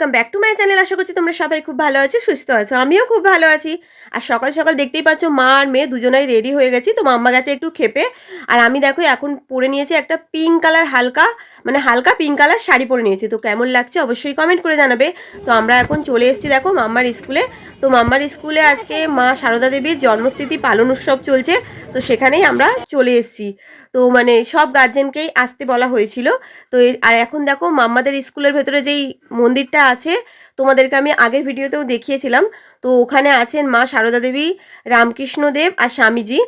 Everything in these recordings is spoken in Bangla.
Welcome back to my channel আশা করছি তোমরা সবাই খুব ভালো আছো, সুস্থ আছো, আমিও খুব ভালো আছি। আর সকাল সকাল দেখতেই পাচ্ছ মা আর মেয়ে দুজনাই রেডি হয়ে গেছি, তো মাম্মা গেছে একটু খেপে। আর আমি দেখো এখন পরে নিয়েছি একটা পিঙ্ক কালার হালকা মানে হালকা পিঙ্ক কালার শাড়ি পরে নিয়েছি, তো কেমন লাগছে অবশ্যই কমেন্ট করে জানাবে। তো আমরা এখন চলে এসেছি দেখো মাম্মার স্কুলে তো মাম্মার স্কুলে আজকে মা সারদা দেবীর জন্মস্থিতি পালন উৎসব চলছে, তো সেখানেই আমরা চলে এসেছি। তো মানে সব গার্জেনকেই আসতে বলা হয়েছিল, তো আর এখন দেখো মাম্মাদের স্কুলের ভেতরে যেই মন্দিরটা আছে তোমাদেরকে আমি আগের ভিডিওতেও দেখিয়েছিলাম। তো ওখানে আছেন মা সারদা দেবী, রামকৃষ্ণ দেব আর স্বামীজি।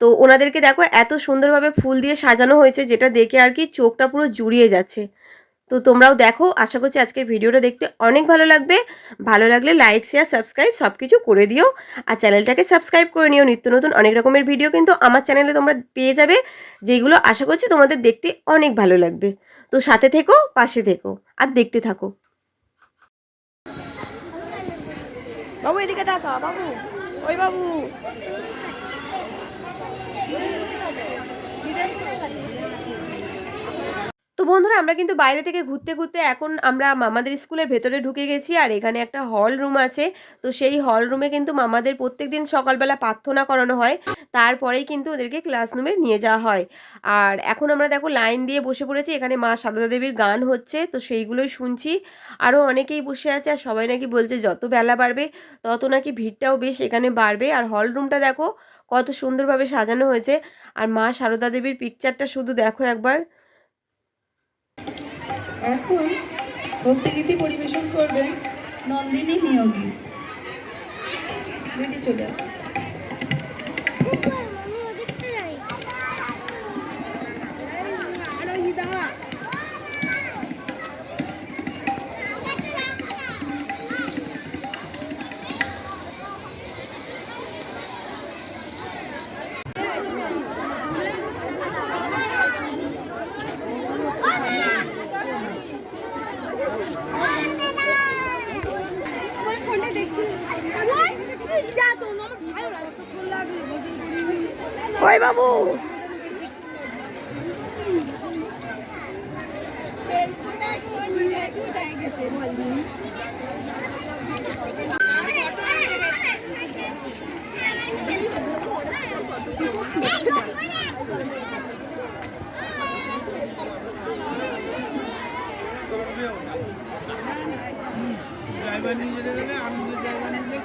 তো ওনাদেরকে দেখো এত সুন্দরভাবে ফুল দিয়ে সাজানো হয়েছে যেটা দেখে আর কি চোখটা পুরো জুড়িয়ে যাচ্ছে। তো তোমরাও দেখো, আশা করছি আজকের ভিডিওটা দেখতে অনেক ভালো লাগবে। ভালো লাগলে লাইক শেয়ার সাবস্ক্রাইব সব কিছু করে দিও। আর চ্যানেলটাকে সাবস্ক্রাইব করে নিও। নিত্য নতুন অনেক রকমের ভিডিও কিন্তু আমার চ্যানেলে তোমরা পেয়ে যাবে, যেগুলো আশা করছি তোমাদের দেখতে অনেক ভালো লাগবে। তো সাথে থেকো, পাশে থেকো, আর দেখতে থাকো। বাবু এদিকে দেখা বাবু। ওই বাবু। তো বন্ধুরা, আমরা কিন্তু বাইরে থেকে ঘুরতে ঘুরতে এখন আমরা মামাদের স্কুলের ভেতরে ঢুকে গেছি আর এখানে একটা হল রুম আছে। তো সেই হল রুমে কিন্তু মামাদের প্রত্যেক দিন সকালবেলা প্রার্থনা করানো হয়। তারপরেই কিন্তু ওদেরকে ক্লাসরুমে নিয়ে যাওয়া হয়। আর এখন আমরা দেখো লাইন দিয়ে বসে পড়েছি, এখানে মা সারদা দেবীর গান হচ্ছে, তো সেইগুলোই শুনছি। আরও অনেকেই বসে আছে আর সবাই নাকি বলছে যত বেলা বাড়বে, তত নাকি ভিড়টাও বেশ এখানে বাড়বে। আর হল রুমটা দেখো কত সুন্দরভাবে সাজানো হয়েছে। আর মা সারদা দেবীর পিকচারটা শুধু দেখো একবার। এখন ভক্তিগীতি পরিবেশন করবেন নন্দিনী নিয়োগী দিদি চলে আসুন। ওই বাবু। ড্রাইভার নিয়ে যেতে আমি যে ড্রাইভার নিলে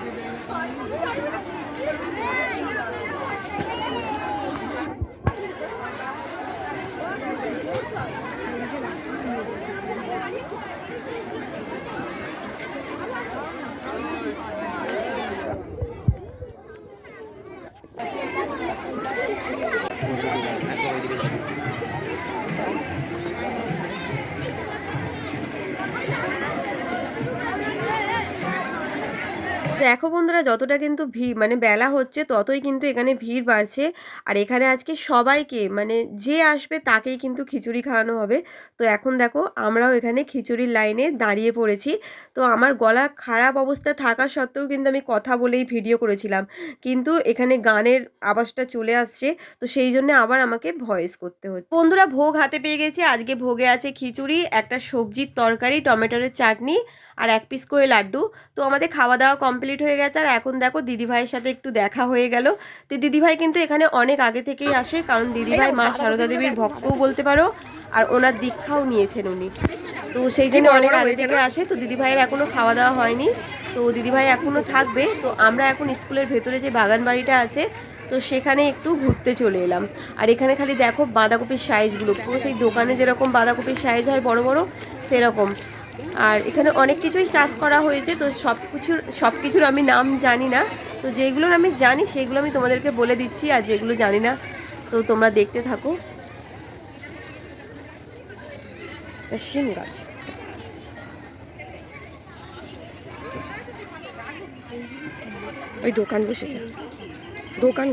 দেখো বন্ধুরা, যতটা কিন্তু ভিড় মানে বেলা হচ্ছে, ততই কিন্তু এখানে ভিড় বাড়ছে। আর এখানে আজকে সবাইকে মানে যে আসবে তাকেই কিন্তু খিচুড়ি খাওয়ানো হবে। তো এখন দেখো, আমরাও এখানে খিচুড়ির লাইনে দাঁড়িয়ে পড়েছি। তো আমার গলা খারাপ অবস্থা থাকা সত্ত্বেও কিন্তু আমি কথা বলেই ভিডিও করেছিলাম। কিন্তু এখানে গানের আওয়াজটা চলে আসছে, তো সেই জন্য আবার আমাকে ভয়েস করতে হচ্ছে। বন্ধুরা, ভোগ হাতে পেয়ে গেছি। আজকে ভোগে আছে খিচুড়ি, একটা সবজির তরকারি টমেটোরের চাটনি আর এক পিস করে লাড্ডু। তো আমাদের খাওয়া দাওয়া কমপ্লিট হয়ে গেছে। আর এখন দেখো দিদিভাইয়ের সাথে একটু দেখা হয়ে গেল। তো দিদিভাই কিন্তু এখানে অনেক আগে থেকেই আসে, কারণ দিদিভাই মা সারদা দেবীর ভক্তও বলতে পারো, আর ওনার দীক্ষাও নিয়েছেন উনি। তো সেই জন্য অনেক আগে থেকে আসে, তো দিদিভাইয়ের এখনও খাওয়া দাওয়া হয়নি। তো দিদিভাই এখনও থাকবে, তো আমরা এখন স্কুলের ভেতরে যে বাগান বাড়িটা আছে, তো সেখানে একটু ঘুরতে চলে এলাম। আর এখানে খালি দেখো বাঁধাকপির সাইজগুলো পুরো সেই দোকানে যেরকম বাঁধাকপির সাইজ হয় বড় বড়, সেরকম। আর এখানে অনেক কিছুই চাষ করা হয়েছে, তো সব কিছুর সব কিছুর আমি নাম জানি না। তো যেগুলোর আমি জানি, সেগুলো আমি তোমাদেরকে বলে দিচ্ছি, আর যেগুলো জানি না, তো তোমরা দেখতে থাকো। শিম গাছ। ওই দোকান বসেছে। দোকান।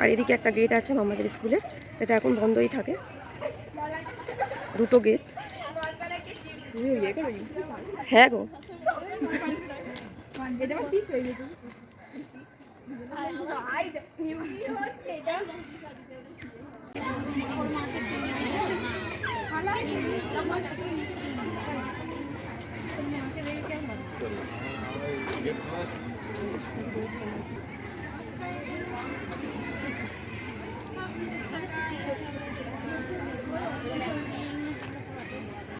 আর এদিকে একটা গেট আছে আমাদের স্কুলের এটা এখন বন্ধই থাকে। দুটো গেট হ্যাঁ গো।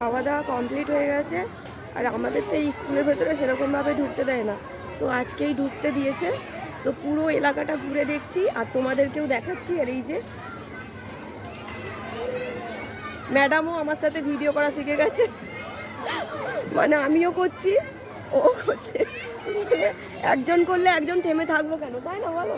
খাওয়া দাওয়া কমপ্লিট হয়ে গেছে। আর আমাদের তো এই স্কুলের ভেতরে সেরকমভাবে ঢুকতে দেয় না। তো আজকেই ঢুকতে দিয়েছে। তো পুরো এলাকাটা ঘুরে দেখছি আর তোমাদেরকেও দেখাচ্ছি। আর এই যে ম্যাডামও আমার সাথে ভিডিও করা শিখে গেছে। মানে আমিও করছি, ও করছে। একজন করলে একজন থেমে থাকব কেন? তাই না বলো?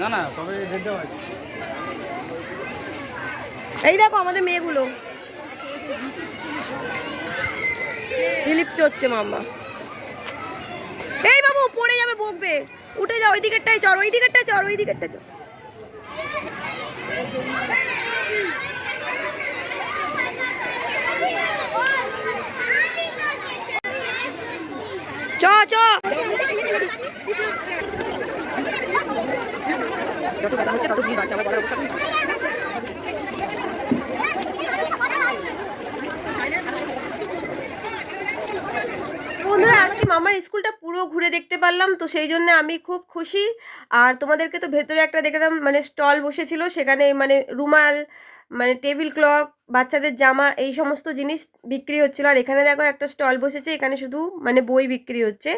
না না, সবাই দেওয়া আছে। এই দেখো আমাদের মেয়েগুলো। স্লিপ চড়ছে মাম্মা। এই বাবু, পড়ে যাবে, বকবে। উঠে যাও ওই দিকেরটাই চড় ওই দিকেরটাই চড় ওই দিকেরটাই চড়। চ আমার বন্ধুরা, আজকে মামার স্কুলটা পুরো ঘুরে দেখতে পারলাম? তো সেই জন্য আমি খুব খুশি। আর তোমাদেরকে তো ভেতরে একটা দেখলাম মানে স্টল বসেছিল, সেখানে মানে রুমাল মানে টেবিল ক্লক, বাচ্চাদের জামা, এই সমস্ত জিনিস বিক্রি হচ্ছিল। আর এখানে দেখো একটা স্টল বসেছে, এখানে শুধু মানে বই বিক্রি হচ্ছে।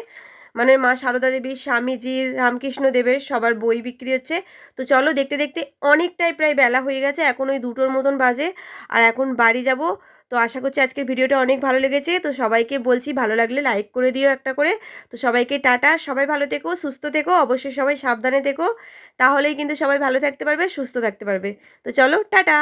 মানে মা সারদা দেবীর স্বামীজির রামকৃষ্ণ দেবের সবার বই বিক্রি হচ্ছে। তো চলো দেখতে দেখতে অনেকটাই প্রায় বেলা হয়ে গেছে, এখন ওই দুটোর মতন বাজে আর এখন বাড়ি যাব। তো আশা করছি আজকের ভিডিওটা অনেক ভালো লেগেছে। তো সবাইকে বলছি ভালো লাগলে লাইক করে দিও একটা করে। তো সবাইকে টাটা, সবাই ভালো থেকো, সুস্থ থেকো, অবশ্যই সবাই সাবধানে থেকো। তাহলেই কিন্তু সবাই ভালো থাকতে পারবে, সুস্থ থাকতে পারবে। তো চলো, টাটা!